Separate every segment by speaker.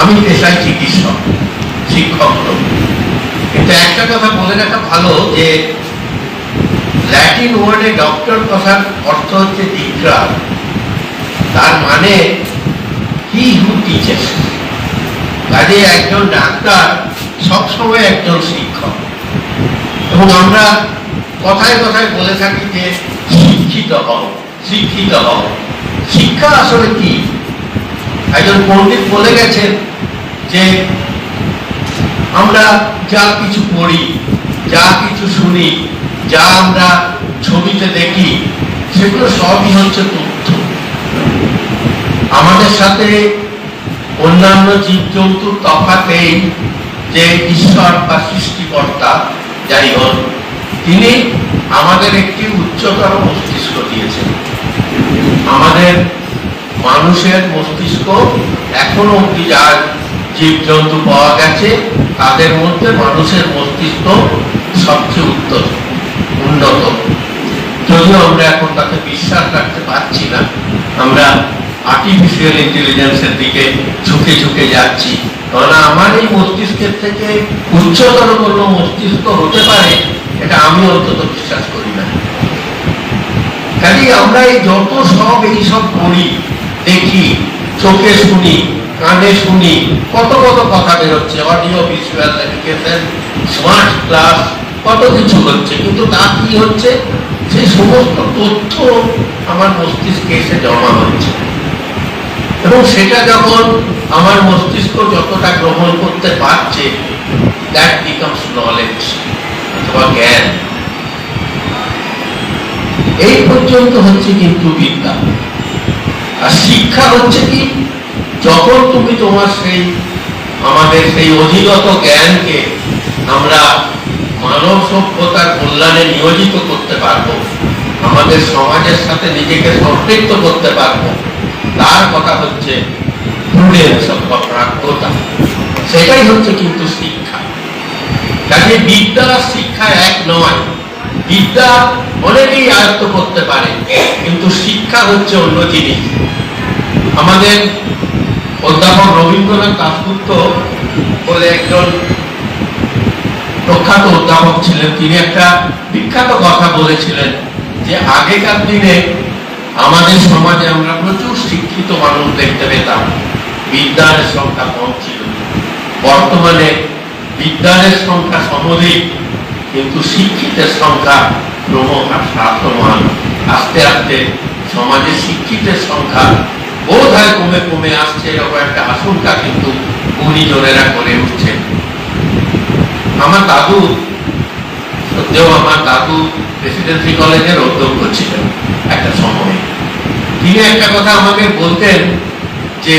Speaker 1: আমি পেশায় চিকিৎসক, শিক্ষক। কিন্তু একটা কথা বলে রাখা ভালো যে ল্যাটিন ওয়ার্ডে ডক্টর কথার অর্থ হচ্ছে টিচার তার মানে হি হু টিচেস কাজে একজন ডাক্তার সবসময় একজন শিক্ষক। এবং আমরা কথায় কথায় বলে থাকি যে শিক্ষিত হও শিক্ষিত হও। শিক্ষা আসলে কি? একজন পণ্ডিত বলে গেছেন যে, আমরা যা কিছু পড়ি, যা কিছু শুনি, যা আমরা ছবিতে দেখি, সেগুলো সবই হচ্ছে তথ্য। আমাদের সাথে অন্যান্য জীবজন্তুর তফাতেই যে ঈশ্বর বা সৃষ্টিকর্তা যাই হন তিনি আমাদের একটি উচ্চতর মস্তিষ্ক দিয়েছেন। আমাদের মানুষের মস্তিষ্ক এখনও অব্দি যার জীবজন্তু পাওয়া গেছে, তাদের মধ্যে মানুষের মস্তিষ্ক সবচেয়ে উত্তর উন্নত। যদিও আমরা এখন তাকে বিশ্বাস রাখতে পারছি না, আমরা আর্টিফিশিয়াল ইন্টেলিজেন্সের দিকে ঝুঁকে ঝুঁকে যাচ্ছি। কেননা আমার এই মস্তিষ্কের থেকে উচ্চতর কোনো মস্তিষ্ক হতে পারে, এটা আমি অন্তত বিশ্বাস করি না। কাজে আমরা এই যত সব, এই সব করি দেখি, চোখে শুনি, কানে শুনি, কত কত কথা বেরোচ্ছে audio visual education smart class কত কিছু হচ্ছে, কিন্তু তা কি হচ্ছে? সেই সমস্ত তথ্য আমার মস্তিষ্কে এসে জমা হচ্ছে। এবং সেটা যখন আমার মস্তিষ্ক যতটা গ্রহণ করতে পারছে দ্যাট বিকামস নলেজ অথবা জ্ঞান। এই পর্যন্ত হচ্ছে কিন্তু বিদ্যা। আর শিক্ষা হচ্ছে কি? যখন তুমি তোমার সেই, আমাদের সেই অধিগত জ্ঞানকে আমরা মানব সভ্যতার কল্যাণে নিয়োজিত করতে পারব, আমাদের সমাজের সাথে নিজেকে সম্পৃক্ত করতে পারব, তার কথা হচ্ছে সেটাই হচ্ছে কিন্তু শিক্ষা। কাজে বিদ্যা শিক্ষা এক নয়। বিদ্যা অনেকেই আয়ত্ত করতে পারে, কিন্তু শিক্ষা হচ্ছে অন্য জিনিস। আমাদের অধ্যাপক রবীন্দ্রনাথ দাসগুপ্ত বলে একজন প্রখ্যাত অধ্যাপক ছিলেন। তিনি একটা বিখ্যাত কথা বলেছিলেন যে, আগেকার দিনে আমাদের সমাজে আমরা প্রচুর শিক্ষিত মানুষ দেখতে পেতাম। বিদ্যানের সংখ্যা কম ছিল। বর্তমানে বিদ্যানের সংখ্যা সমধিক, কিন্তু শিক্ষিতের সংখ্যা ক্রমহ্রাসমান আস্তে আস্তে সমাজে শিক্ষিতের সংখ্যা বোধ হয় কমে কমে আসছে এরকম একটা আশঙ্কা কিন্তু গুণীজনেরা করে উঠছে আমার দাদু সত্যিও আমার দাদু প্রেসিডেন্সি কলেজের অধ্যক্ষ ছিলেন একটা সময়ে। তিনি একটা কথা আমাকে বলতেন যে,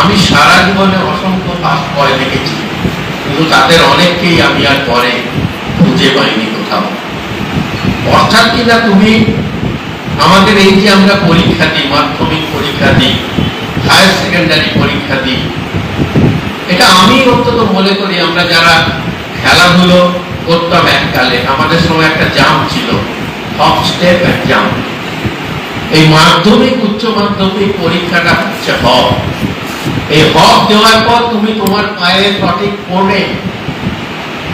Speaker 1: আমি সারা জীবনে অসংখ্য পাস পড়ে দেখেছি, কিন্তু তাদের অনেককেই আমি আর পরে খুঁজে পাইনি কোথাও। অর্থাৎ কিনা তুমি আমাদের এই যে আমরা পরীক্ষা দিই, মাধ্যমিক পরীক্ষা দিই হায়ার সেকেন্ডারি পরীক্ষা দিই, এটা আমি অন্তত মনে করি আমরা যারা খেলাধুলো করতাম এককালে, আমাদের সময় একটা জাম ছিল হপ স্টেপ জাম এই মাধ্যমিক, উচ্চ মাধ্যমিক পরীক্ষাটা হচ্ছে হপ এই হক দেওয়ার পর তুমি তোমার পায়ে সঠিক পড়ে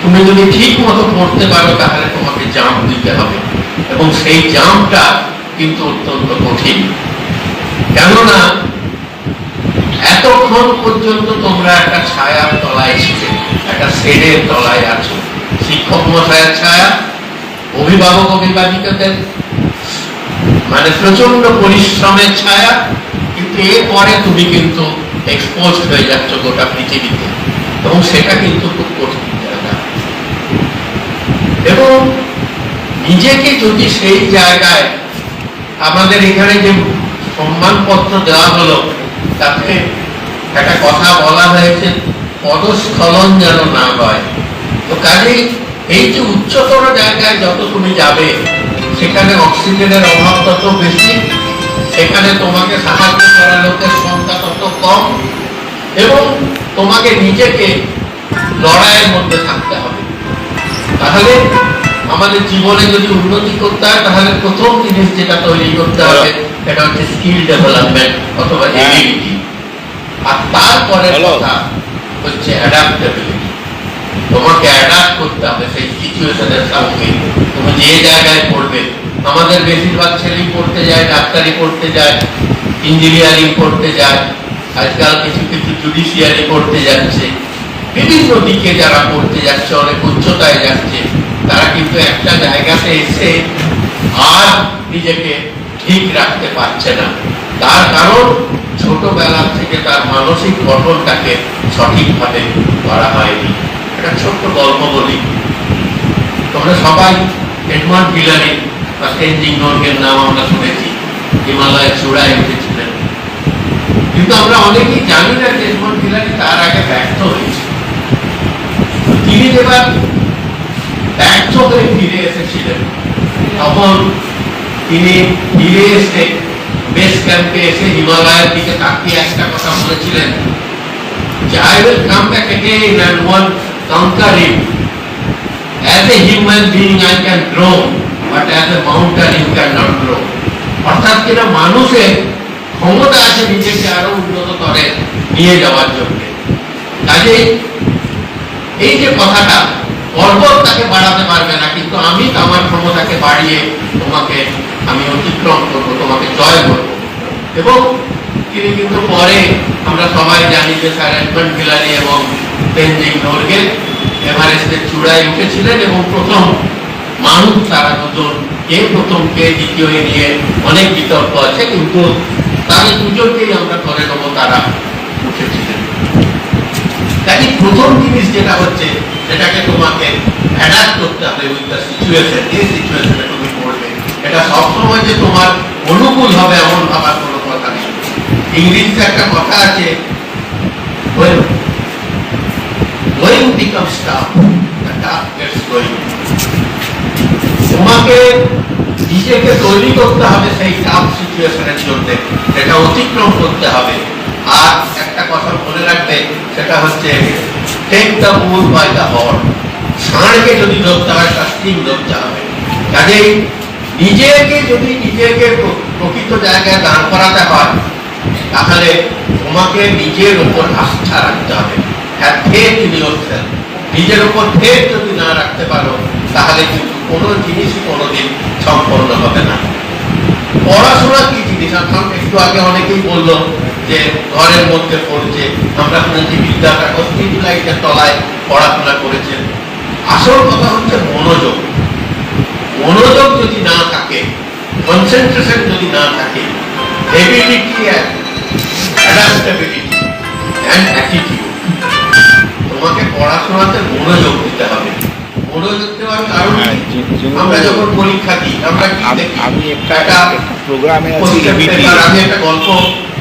Speaker 1: তুমি যদি ঠিক মতো পড়তে পারো, তাহলে তোমাকে জাম্প দিতে হবে। এবং সেই জাম্পটা কিন্তু অত্যন্ত কঠিন। কেননা, এতক্ষণ পর্যন্ত তোমরা একটা ছায়ার তলায় ছিলে, একটা শেডের তলায় আছো। শিক্ষক মশায়ের ছায়া, অভিভাবক অভিভাবিকাদের মানে প্রচণ্ড পরিশ্রমের ছায়া, কিন্তু এরপরে তুমি কিন্তু এক্সপোজ হয়ে যাচ্ছ গোটা পৃথিবীতে। এবং সেটা কিন্তু খুব কঠিন জায়গা। এবং নিজেকে যদি সেই জায়গায় আমাদের এখানে যে সম্মানপত্র দেওয়া হলো, তাতে একটা কথা বলা হয়েছে পদস্খলন যেন না হয়। তো কাজেই এই যে উচ্চতর জায়গায় যত তুমি যাবে, সেখানে অক্সিজেনের অভাব তত বেশি, সেখানে তোমাকে সাহায্য করার লোকের সংখ্যা তত কম, এবং তোমাকে নিজেকে লড়াইয়ের মধ্যে থাকতে হবে। তাহলে আমাদের জীবনে যদি উন্নতি করতে হয় তাহলে প্রথম জিনিস যেটা তৈরি করতে হবে সেটা হচ্ছে স্কিল ডেভেলপমেন্ট অথবা এবিলিটি আর তারপরে কথা হচ্ছে অ্যাডাপ্টেবিলিটি তোমাকে অ্যাডাপ্ট করতে হবে সেই সিচুয়েশনের সঙ্গে তুমি যে জায়গায় পড়বে আমাদের বেশিরভাগ ছেলেই পড়তে যায় ডাক্তারি পড়তে যায় ইঞ্জিনিয়ারিং পড়তে যায় আজকাল কিছু কিছু জুডিশিয়ারি পড়তে যাচ্ছে। বিভিন্ন দিকে যারা পড়তে যাচ্ছে অনেক উচ্চতায় যাচ্ছে। তারা কিন্তু একটা জায়গাতে এসে আর নিজেকে ঠিক রাখতে পারছে না। তার কারণ ছোটবেলা থেকে তার মানসিক গঠনটাকে সঠিকভাবে করা হয়নি। একটা ছোট্ট গল্প বলি। তোমরা সবাই এডমন্ড হিলারি বা তেনজিং নোরগের নাম আমরা শুনেছি, হিমালয়ের চূড়ায় উঠেছিলেন। কিন্তু আমরা অনেকেই জানি না যে এডমন্ড হিলারি তার আগে ব্যর্থ হয়েছে। তিনি এবার ব্যর্থ ফিরে এসেছিলেন তখন তিনি ফিরে এসে বেস ক্যাম্পে এসে হিমালয়ের দিকে তাকিয়ে একটা কথা বলেছিলেন it. As a human being I can grow, but as a mountain you cannot grow. অর্থাৎ কিনা মানুষের ক্ষমতা আছে নিজেকে আরও উন্নত করে নিয়ে যাওয়ার জন্য কাজে এই যে কথাটা পর্বত তাকে বাড়াতে পারবে না, কিন্তু আমি আমার ক্ষমতাকে বাড়িয়ে তোমাকে আমি অতিক্রম করব, তোমাকে জয় করব। এবং তিনি কিন্তু পরে আমরা সবাই জানি যে স্যার এডমন্ড হিলারি এবং তেনজিং নোরগে এভারেস্টের চূড়ায় উঠেছিলেন এবং প্রথম মানুষ তারা দুজন কে প্রথম, কে দ্বিতীয় নিয়ে অনেক বিতর্ক আছে, কিন্তু তাদের দুজনকেই আমরা ধরে নেব তারা উঠেছিলেন। তাই প্রথম জিনিস যেটা হচ্ছে সেটাকে তোমাকে অ্যাডাপ্ট করতে হবে উইথ সিচুয়েশন এই সিচুয়েশনে তুমি পড়বে। এটা সবসময় যে তোমার অনুকূল হবে এমন ভাবার কোনো কথা নেই। ইংরেজিতে একটা কথা আছে তোমাকে নিজেকে তৈরি করতে হবে সেই টাফ সিচুয়েশনের জন্য। সেটা অতিক্রম করতে হবে। আর একটা কথা মনে রাখবে, সেটা হচ্ছে the bull by the horn ষাঁড়কে যদি ধরতে হয় স্টিং ধরতে হবে কাজেই নিজেকে যদি নিজেকে প্রকৃত জায়গায় দাঁড় করাতে হয়, তাহলে তোমাকে নিজের উপর আস্থা রাখতে হবে। হ্যাঁ ফেথ ইন ইয়োরসেলফ নিজের উপর ফেথ যদি না রাখতে পারো, তাহলে কিন্তু কোনো জিনিসই কোনোদিন সম্পন্ন হবে না। পড়াশোনা কি জিনিস? এখন একটু আগে অনেকেই বলল যে ঘরের মধ্যে পড়ছে আমরা শুনেছি স্ট্রিট লাইটের তলায় পড়াশোনা করেছেন আসল কথা হচ্ছে মনোযোগ। মনোযোগ যদি না থাকে কনসেন্ট্রেশন যদি না থাকে এবিলিটি অ্যাডাপ্টেবিলিটি অ্যান্ড অ্যাটিটিউড তোমাকে পড়াশোনাতে মনোযোগ দিতে হবে। মনোযোগ দেওয়ার কারণ
Speaker 2: হ্যাঁ,
Speaker 1: আমরা যখন পরীক্ষা দিই আমরা কি
Speaker 2: আমি-
Speaker 1: দেখি?
Speaker 2: আমি একটা প্রোগ্রামে আছি
Speaker 1: আমি একটা গল্প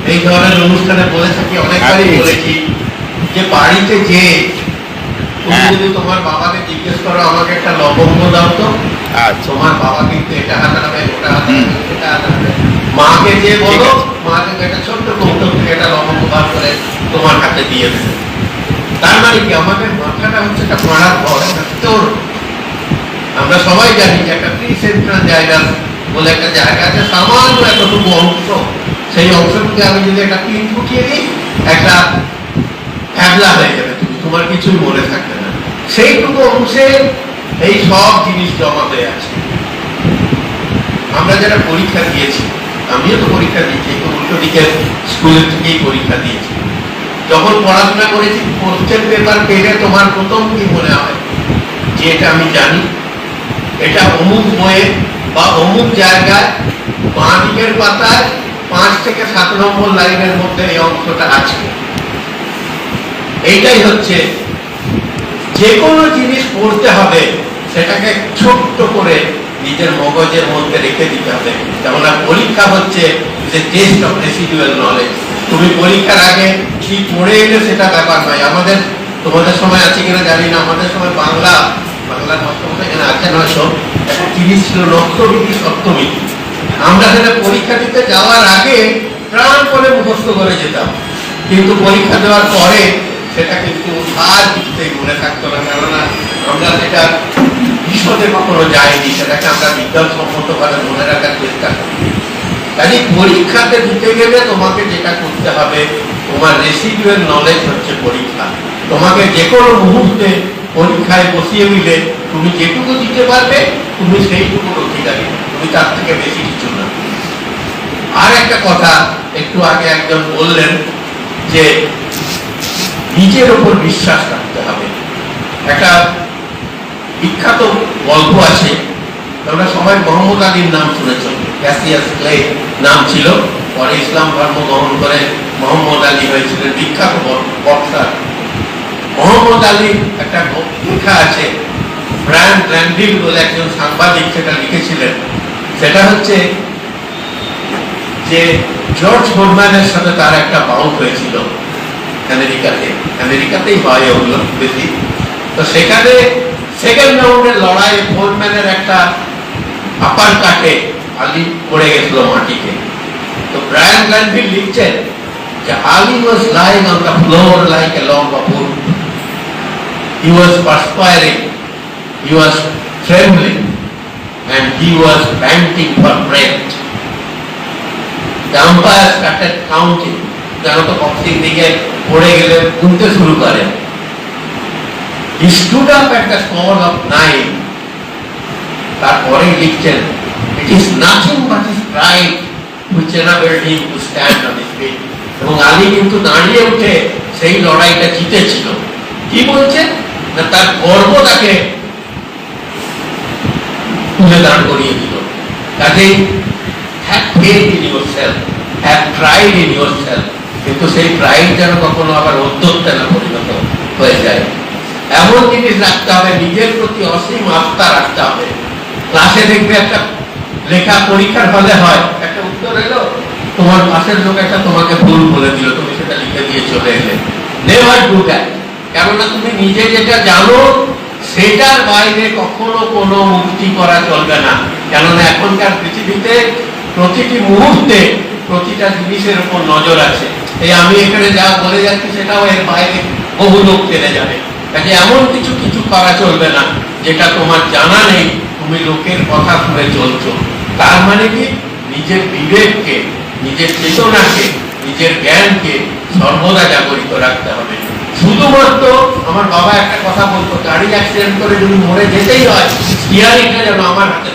Speaker 1: এই ধরনের অনুষ্ঠানে বলে থাকি অনেকবারই। বলেছি যে বাড়িতে যে
Speaker 2: হ্যাঁ।
Speaker 1: যদি তোমার বাবাকে জিজ্ঞেস করো আমাকে একটা লবঙ্গ দাও তো।
Speaker 2: আচ্ছা।
Speaker 1: তোমার বাবা কিন্তু এটা হাতাবে ওটা হাতাবে হাতাবে। মাকে যে বলো একটা ছোট্ট কৌটো থেকে একটা লবঙ্গ বার করে তোমার হাতে দিয়ে দেবে। তার মানে কি আমাদের মাথাটা হচ্ছে একটা একটা তোর আমরা সবাই জানি যে একটা প্রি সেন্ট্রাল জায়গা বলে একটা জায়গা আছে, সামান্য এতটুকু অংশ। সেই অংশটুকে আমি যদি একটা পিন ফুটিয়ে দিই, একটা হ্যাবলা হয়ে যাবে, তুমি তোমার কিছুই মনে থাকবে না। সেইটুকু অংশে এই সব জিনিস জমা হয়ে আছে। আমরা যারা পরীক্ষা দিয়েছি, আমিও তো পরীক্ষা দিয়েছি একটু উল্টো দিকে স্কুলের থেকেই পরীক্ষা দিয়েছি। যখন পড়াশোনা করেছি কোশ্চেন পেপার পেলে তোমার প্রথম কি মনে হয়? যে এটা আমি জানি, এটা অমুক বইয়ে বা অমুক জায়গায় বাঁ দিকের পাতায় পাঁচ থেকে সাত নম্বর লাইনের মধ্যে এই অংশটা আছে। এইটাই হচ্ছে যে কোনো জিনিস পড়তে হবে, সেটাকে ছোট্ট করে নিজের মগজের মধ্যে রেখে দিতে হবে। যেমন পরীক্ষা হচ্ছে যে টেস্ট অফ রেসিডুয়াল নলেজ তুমি পরীক্ষার আগে কি পড়ে এলে সেটা ব্যাপার নয়। আমাদের, তোমাদের সময় আছে কিনা জানি না। আমাদের সময় বাংলা বাংলা সপ্তমটা এখানে আছে নয়তো একটা জিনিস ছিল লক্ষ্যবিধি সপ্তমিতি আমরা সেটা পরীক্ষা দিতে যাওয়ার আগে প্রাণ করে মুখস্থ করে যেতাম। কিন্তু পরীক্ষা দেওয়ার পরে সেটা কিন্তু আর কিছুতেই মনে থাকতো না, কেননা আমরা সেটা বিশদে কখনো যাইনি, সেটাকে আমরা বিজ্ঞানসম্মত ভাবে মনে রাখার চেষ্টা করি। কাজে পরীক্ষাতে দিতে গেলে তোমাকে যেটা করতে হবে, তোমার রেসিডুয়াল নলেজ হচ্ছে পরীক্ষা। তোমাকে যে কোনো মুহূর্তে পরীক্ষায় বসিয়ে দিলে তুমি যেটুকু দিতে পারবে, তুমি সেইটুকু অধিকারী। তুমি তার থেকে বেশি কিছু না। আর একটা কথা, একটু আগে একজন বললেন যে নিজের ওপর বিশ্বাস রাখতে হবে। একটা বিখ্যাত গল্প আছে, তোমরা সবাই মোহাম্মদ আলীর নাম শুনেছ, ক্যাসিয়াস ক্লে নাম ছিল। পরে ইসলাম ধর্ম গ্রহণ করে মোহাম্মদ আলী হয়েছিলেন বিখ্যাত বক্সার। মোহাম্মদ আলীর একটা লেখা আছে ব্রায়ান গ্র্যান্ডিল বলে একজন সাংবাদিক সেটা লিখেছিলেন। সেটা হচ্ছে যে জর্জ ফোরম্যানের সাথে তার একটা বাউট হয়েছিল আমেরিকাতে। আমেরিকাতেই হয় ওগুলো বেশি। তো সেখানে সেকেন্ড রাউন্ডের লড়াই ফোরম্যানের একটা আপার কাটে আলি পড়ে গেছিল মাটিতে। তো ব্রায়ান গ্ল্যান্ডভিল লিখছেন যে Ali was lying on the floor like a long wood. He was perspiring, he was trembling, and he was panting for breath. The umpire started counting. জানো তো দিকে পড়ে গেলে গুনতে শুরু করে He stood up at the score of nine. তারপরে লিখছেন it is nothing but his pride which enabled him to stand on his feet এবং আলী কিন্তু দাঁড়িয়ে উঠে সেই লড়াইটা জিতেছিল কি বলছেন না তার গর্ব তাকে তুলে দাঁড় করিয়ে দিল। কাজেই কিন্তু সেই প্রাইড যেন কখনো আবার অধ্যত্তে না পরিণত হয়ে যায়। এমন জিনিস রাখতে হবে, নিজের প্রতি অসীম আস্থা রাখতে হবে। ক্লাসে দেখবে একটা লেখা পরীক্ষার হলে হয়, একটা উত্তর এলো, তোমার পাশের লোক একটা তোমাকে ভুল বলে দিল, তুমি সেটা লিখে দিয়ে চলে এলে। নেভার ডু দ্যাট কেননা তুমি নিজে যেটা জানো সেটার বাইরে কখনো কোনো মুক্তি করা চলবে না। কেননা এখনকার পৃথিবীতে প্রতিটি মুহূর্তে প্রতিটা জিনিসের উপর নজর আছে। এই আমি এখানে যা বলে যাচ্ছি সেটাও এর বাইরে বহু লোক জেনে যাবে। কাজে এমন কিছু কিছু করা চলবে না, যেটা তোমার জানা নেই, তুমি লোকের কথা শুনে চলছো। তার মানে কি? নিজের বিবেককে, নিজের চেতনাকে, নিজের জ্ঞানকে সর্বদা জাগরিত রাখতে হবে। শুধুমাত্র আমার বাবা একটা কথা বলতো গাড়ি অ্যাক্সিডেন্ট করে যদি মরে যেতেই হয় স্টিয়ারিংটা যেন আমার হাতে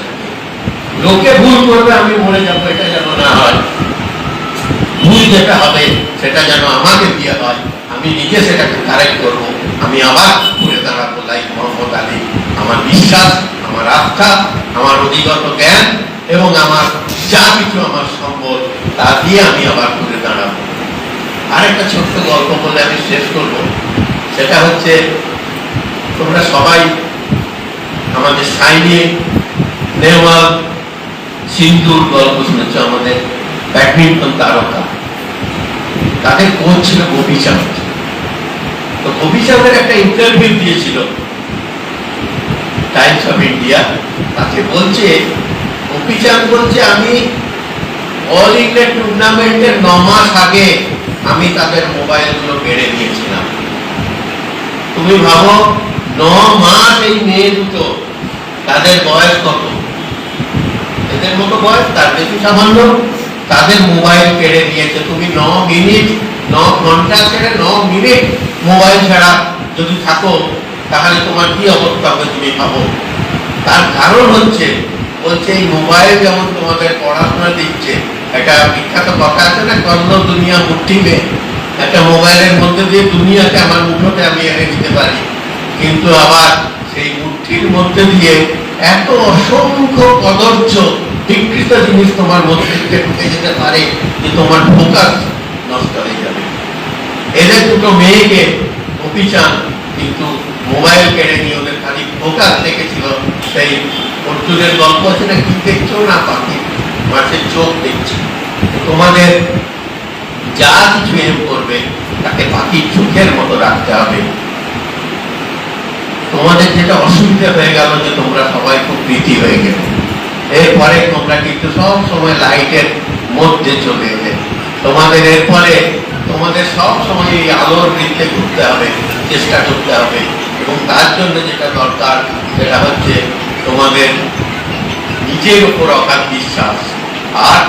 Speaker 1: লোকে ভুল করবে, আমি মরে যাব, এটা যেন না হয়। ভুল যেটা হবে, সেটা যেন আমাকে দিয়ে হয়। আমি নিজে সেটাকে কারেক্ট করব। আমি আবার ঘুরে দাঁড়াবো লাইক মোহাম্মদ আলী। আমার বিশ্বাস, আমার আস্থা, আমার অধিগত জ্ঞান এবং আমার যা কিছু আমার সম্বল, তা দিয়ে আমি আবার ঘুরে দাঁড়াবো। আরেকটা ছোট্ট গল্প বলে আমি শেষ করব। সেটা হচ্ছে, তোমরা সবাই আমাদের সাইনে নেওয়াল সিন্ধুর গল্প শুনেছ, আমাদের ব্যাডমিন্টন তারকা। তাদের কোচ ছিল গোপীচাঁদ তো গোপীচাঁদের একটা ইন্টারভিউ দিয়েছিল টাইমস অফ ইন্ডিয়া তাকে বলছে গোপীচাঁদ বলছে, আমি অল ইন্ডিয়া টুর্নামেন্টের ন মাস আগে আমি তাদের মোবাইলগুলো কেড়ে নিয়েছিলাম তুমি ভাবো, ন মাস এই মেয়ে দুটো, তাদের বয়স কত? এদের মতো বয়স, তার বেশি সামান্য, তাদের মোবাইল কেড়ে তুমি ন মিনিট, ন ঘণ্টা ছেড়ে ন মিনিট মোবাইল ছাড়া যদি থাকো, তাহলে তোমার কি অবস্থা হবে তুমি ভাবো? তার কারণ হচ্ছে, বলছে, এই মোবাইল যেমন তোমাদের পড়াশোনা দিচ্ছে একটা বিখ্যাত কথা আছে না কর্ণ দুনিয়া মুঠি মে একটা মোবাইলের মধ্যে দিয়ে দুনিয়াকে আমার মুঠোতে আমি এনে দিতে পারি। কিন্তু আবার সেই মুঠির মধ্যে দিয়ে এত অসংখ্য কদর্য বিকৃত জিনিস তোমার মস্তিষ্কে ঢুকে যেতে পারে যে তোমার ফোকাস নষ্ট হয়ে যাবে। এদের দুটো মেয়েকে অপিচান কিন্তু মোবাইল কেড়ে নিয়ে ওদের খালি ফোকাস রেখেছিল সেই অর্জুনের গল্প আছে না, কি দেখছ না পাখি? মাছের চোখ দেখছি। তোমাদের যা কিছু এম করবে, তাকে পাখির চোখের মতো রাখতে হবে। তোমাদের যেটা অসুবিধা হয়ে গেল যে তোমরা সবাই খুব প্রীতি হয়ে গেলে। এরপরে তোমরা কিন্তু সব সময় লাইটের মধ্যে চলে এলে। তোমাদের এরপরে তোমাদের সব সময় এই আলোর বৃত্তে ঘুরতে হবে, চেষ্টা করতে হবে। এবং তার জন্য যেটা দরকার, সেটা হচ্ছে তোমাদের নিজের উপর অগাধ বিশ্বাস। আর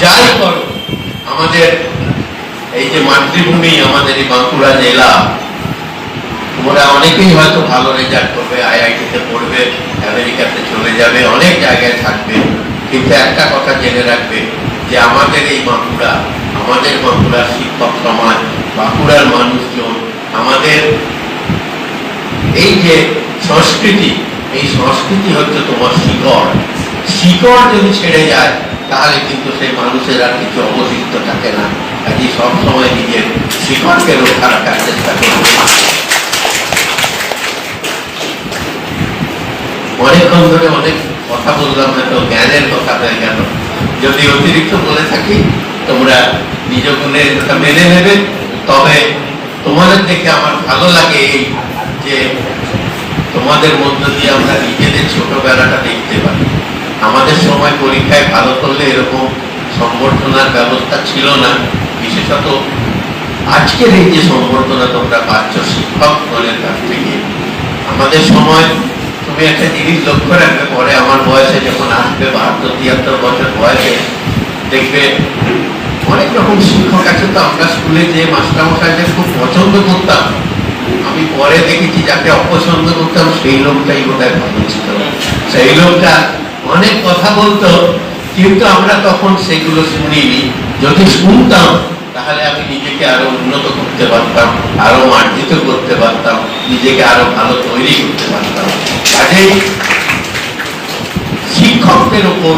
Speaker 1: যাই করো, আমাদের এই যে মাতৃভূমি, আমাদের এই বাঁকুড়া জেলা, তোমরা অনেকেই হয়তো ভালো রেজাল্ট করবে আইআইটিতে পড়বে, আমেরিকাতে চলে যাবে, অনেক জায়গায় থাকবে। কিন্তু একটা কথা জেনে রাখবে যে আমাদের এই বাঁকুড়া, আমাদের বাঁকুড়ার শিক্ষক সমাজ, বাঁকুড়ার মানুষজন, আমাদের এই যে সংস্কৃতি এই সংস্কৃতি হচ্ছে তোমার শিকড়। শিকড় যদি ছেড়ে যায়, তাহলে কিন্তু সেই মানুষের আর কিছু অবশিষ্ট থাকে না। কাজে সবসময় নিজের শিকড়কে রক্ষা রাখার চেষ্টা করবে। অনেকক্ষণ ধরে অনেক কথা বললাম, হয়তো জ্ঞানের কথা হয়ে গেল। যদি অতিরিক্ত বলে থাকি, তোমরা নিজ গুণে মেনে নেবে। তবে তোমাদের দেখে আমার ভালো লাগে এই যে তোমাদের মধ্য দিয়ে আমরা নিজেদের ছোটবেলাটা দেখতে পাই। আমাদের সময় পরীক্ষায় ভালো করলে এরকম সংবর্ধনার ব্যবস্থা ছিল না। বিশেষত আজকের এই যে সংবর্ধনা তোমরা পাচ্ছ শিক্ষকগণের কাছ থেকে, আমাদের সময় তুমি একটা জিনিস লক্ষ্য রাখবে, পরে আমার বয়সে যখন আসবে, বাহাত্তর, তিয়াত্তর বছর বয়সে দেখবে অনেক রকম শিক্ষক আছে। তো আমরা স্কুলে যে মাস্টারমশাইদের খুব পছন্দ করতাম আমি পরে দেখেছি যাকে অপছন্দ করতাম, সেই লোকটাই বোধহয় ছিল সেই লোকটা অনেক কথা বলতো, কিন্তু আমরা তখন সেগুলো শুনিনি। যদি শুনতাম, তাহলে আমি নিজেকে আরও উন্নত করতে পারতাম, আরও মার্জিত করতে পারতাম, নিজেকে আরও ভালো তৈরি করতে পারতাম। কাজেই শিক্ষকদের উপর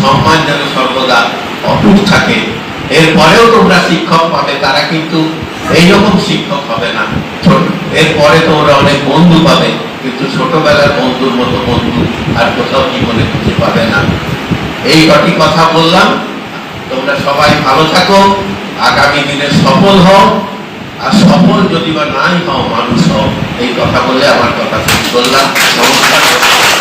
Speaker 1: সম্মান যেন সর্বদা অটুট থাকে। এরপরেও তোমরা শিক্ষক পাবে, তারা কিন্তু এইরকম শিক্ষক হবে না। ছোট তো ওরা অনেক বন্ধু পাবে, কিন্তু ছোটবেলার বন্ধুর মতো বন্ধু আর কোথাও জীবনে খুঁজে পাবে না। এই কটি কথা বললাম। তোমরা সবাই ভালো থাকো, আগামী দিনে সফল হও, আর সফল যদি বা নাই হও, মানুষ হও, এই কথা বলে আমার কথা শেষ করলাম। নমস্কার।